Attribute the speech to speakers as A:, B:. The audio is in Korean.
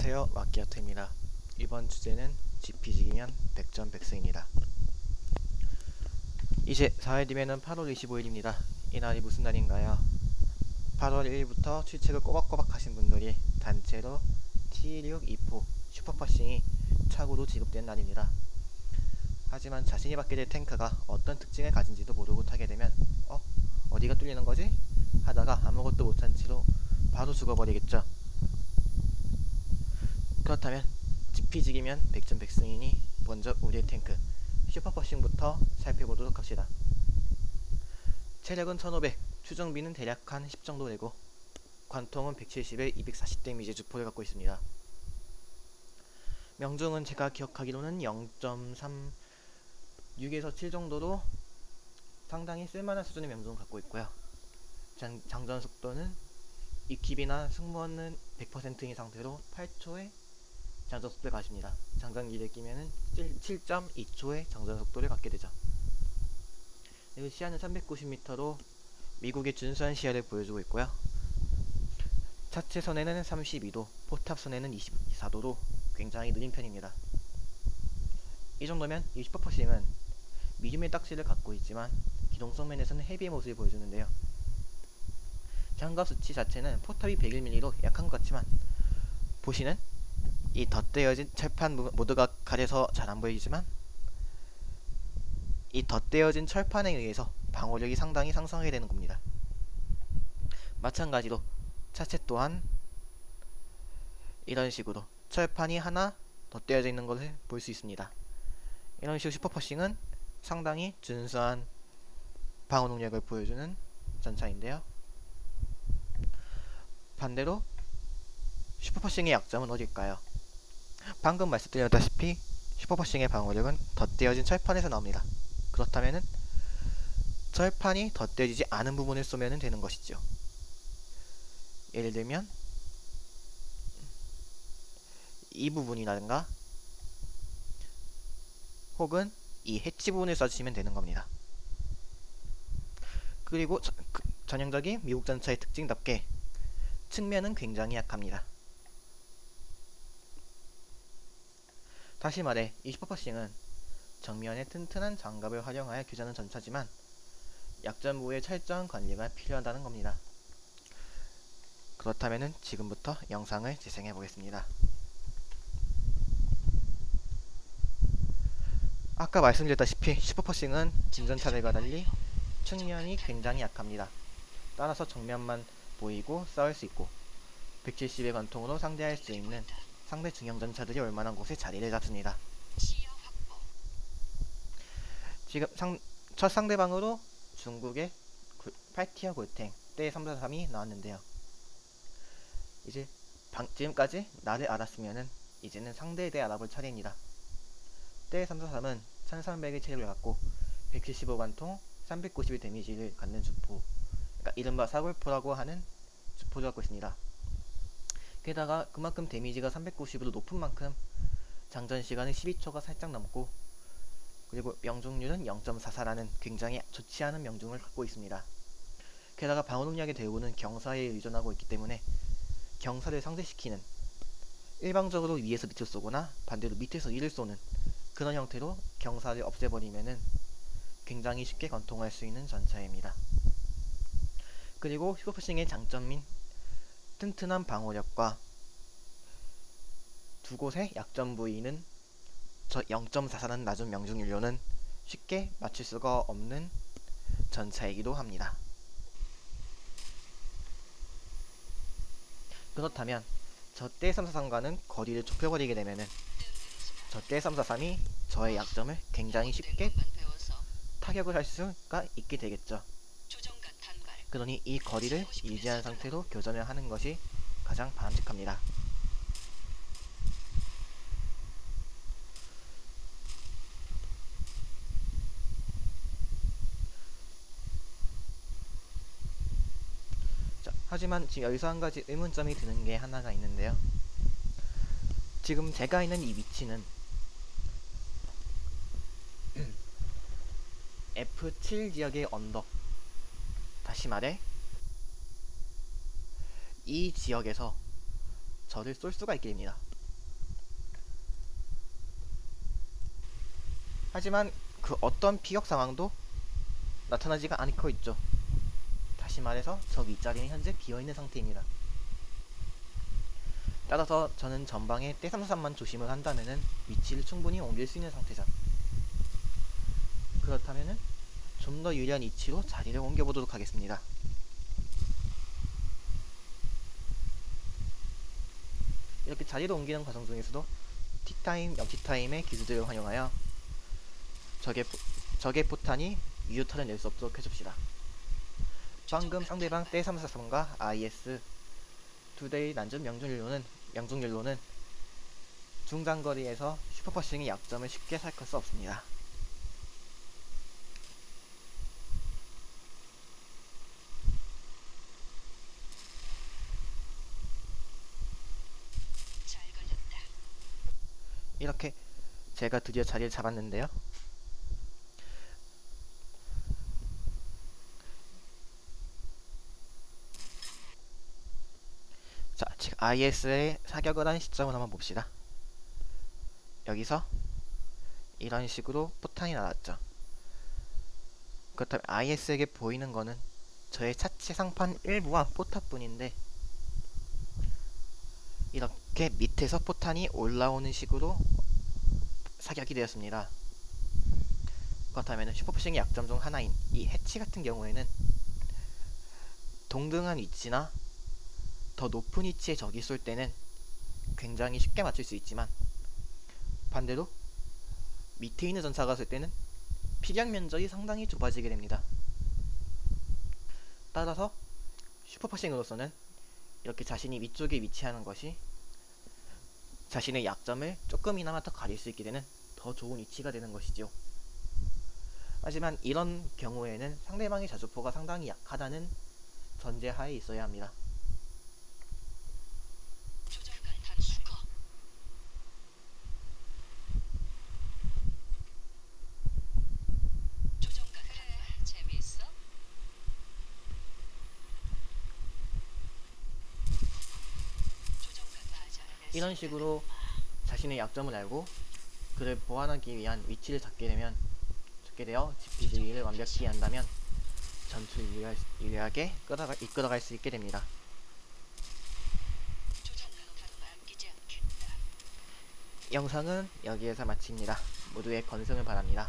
A: 안녕하세요. 마키아토입니다. 이번 주제는 GPG면 백전백승입니다. 이제 4일 뒤면은 8월 25일입니다. 이날이 무슨 날인가요? 8월 1일부터 출첵을 꼬박꼬박 하신 분들이 단체로 T16 슈퍼퍼싱이 차고로 지급된 날입니다. 하지만 자신이 받게 될 탱크가 어떤 특징을 가진지도 모르고 타게 되면 어? 어디가 뚫리는 거지? 하다가 아무것도 못한 채로 바로 죽어버리겠죠 그렇다면 GP직이면 백전백승이니 먼저 우리의 탱크 슈퍼퍼싱부터 살펴보도록 합시다. 체력은 1500, 추정비는 대략 한 10 정도 되고 관통은 170에 240 데미지 주포를 갖고 있습니다. 명중은 제가 기억하기로는 0.3 6에서 7 정도로 상당히 쓸만한 수준의 명중을 갖고 있고요. 장, 장전 속도는 이킵이나 승무원은 100%인 상태로 8초에 장전 속도를 가십니다. 장전기를 끼면은 7.2초의 장전 속도를 갖게 되죠. 그리고 시야는 390m로 미국의 준수한 시야를 보여주고 있고요. 차체 선에는 32도, 포탑 선에는 24도로 굉장히 느린 편입니다. 이 정도면 이 슈퍼퍼싱은 미디움의 딱지를 갖고 있지만 기동성 면에서는 헤비의 모습을 보여주는데요. 장갑 수치 자체는 포탑이 101mm로 약한 것 같지만 보시는 이 덧대어진 철판 모두가 가려서 잘 안 보이지만 이 덧대어진 철판에 의해서 방어력이 상당히 상승하게 되는 겁니다. 마찬가지로 차체 또한 이런 식으로 철판이 하나 덧대어져 있는 것을 볼 수 있습니다. 이런 식으로 슈퍼퍼싱은 상당히 준수한 방어 능력을 보여주는 전차인데요. 반대로 슈퍼퍼싱의 약점은 어딜까요? 방금 말씀드렸다시피 슈퍼퍼싱의 방어력은 덧대어진 철판에서 나옵니다. 그렇다면은 철판이 덧대어지지 않은 부분을 쏘면 되는 것이죠. 예를 들면 이 부분이라든가 혹은 이 해치 부분을 쏴주시면 되는 겁니다. 그리고 저, 그, 전형적인 미국 전차의 특징답게 측면은 굉장히 약합니다. 다시 말해 이 슈퍼퍼싱은 정면에 튼튼한 장갑을 활용하여 규자는 전차지만 약점부의 철저한 관리가 필요하다는 겁니다. 그렇다면 지금부터 영상을 재생해 보겠습니다. 아까 말씀드렸다시피 슈퍼퍼싱은 진전차들과 달리 측면이 굉장히 약합니다. 따라서 정면만 보이고 싸울 수 있고 170의 관통으로 상대할 수 있는 상대 중형 전차들이 얼마나 곳에 자리를 잡습니다. 지금 상, 첫 상대방으로 중국의 8티어 골탱 때 343이 나왔는데요. 이제 방, 지금까지 나를 알았으면은 이제는 상대에 대해 알아볼 차례입니다. 때 343은 1300의 체력을 갖고 175관통 390의 데미지를 갖는 주포 그러니까 이른바 사골포라고 하는 주포를 갖고 있습니다. 게다가 그만큼 데미지가 390으로 높은 만큼 장전 시간은 12초가 살짝 넘고 그리고 명중률은 0.44라는 굉장히 좋지 않은 명중을 갖고 있습니다. 게다가 방어 능력의 대우는 경사에 의존하고 있기 때문에 경사를 상쇄시키는 일방적으로 위에서 밑을 쏘거나 반대로 밑에서 위를 쏘는 그런 형태로 경사를 없애버리면은 굉장히 쉽게 관통할 수 있는 전차입니다. 그리고 슈퍼싱의 장점인 튼튼한 방어력과 두 곳의 약점 부위는 저 0.44라는 낮은 명중률로는 쉽게 맞출 수가 없는 전차이기도 합니다. 그렇다면 저때 343과는 거리를 좁혀버리게 되면은 저때 343이 저의 약점을 굉장히 쉽게 타격을 할 수가 있게 되겠죠. 그러니 이 거리를 유지한 상태로 교전을 하는 것이 가장 바람직합니다. 자, 하지만 지금 여기서 한 가지 의문점이 드는 게 하나가 있는데요. 지금 제가 있는 이 위치는 F7 지역의 언덕 다시 말해 이 지역에서 저를 쏠 수가 있게 됩니다. 하지만 그 어떤 피격 상황도 나타나지가 않고 있죠. 다시 말해서 저 윗자리는 현재 비어있는 상태입니다. 따라서 저는 전방에 떼삼삼만 조심을 한다면 위치를 충분히 옮길 수 있는 상태죠. 그렇다면은 좀 더 유리한 위치로 자리를 옮겨보도록 하겠습니다. 이렇게 자리를 옮기는 과정 중에서도 T타임, 영T타임의 기술들을 활용하여 적의, 포, 적의 포탄이 유효타를 낼 수 없도록 해줍시다. 방금 상대방 떼343과 IS 두 대의 난점 명중률로는 명중률로는 중장거리에서 슈퍼퍼싱의 약점을 쉽게 살필 수 없습니다.
B: 잘 걸렸다.
A: 이렇게 제가 드디어 자리를 잡았는데요. 자, 지금 IS에 사격을 한 시점을 한번 봅시다. 여기서 이런 식으로 포탄이 나왔죠. 그렇다면 IS에게 보이는 거는 저의 차체 상판 일부와 포탑뿐인데 이렇게 밑에서 포탄이 올라오는 식으로 사격이 되었습니다. 그렇다면 슈퍼푸싱의 약점 중 하나인 이 해치 같은 경우에는 동등한 위치나 더 높은 위치에 적이 쏠 때는 굉장히 쉽게 맞출 수 있지만 반대로 밑에 있는 전차가 쏠 때는 피격 면적이 상당히 좁아지게 됩니다. 따라서 슈퍼퍼싱으로서는 이렇게 자신이 위쪽에 위치하는 것이 자신의 약점을 조금이나마 더 가릴 수 있게 되는 더 좋은 위치가 되는 것이죠. 하지만 이런 경우에는 상대방의 자주포가 상당히 약하다는 전제하에 있어야 합니다.
B: 조정관 단 수거. 조정관 그래 재미있어? 조정관 맞아.
A: 이런 식으로 자신의 약점을 알고 그를 보완하기 위한 위치를 잡게 되면 잡게 되어 GPG를 완벽히 한다면 전투를 유리하게 끌어가, 이끌어갈 수 있게
B: 됩니다.
A: 영상은 여기에서 마칩니다. 모두의 건승을 바랍니다.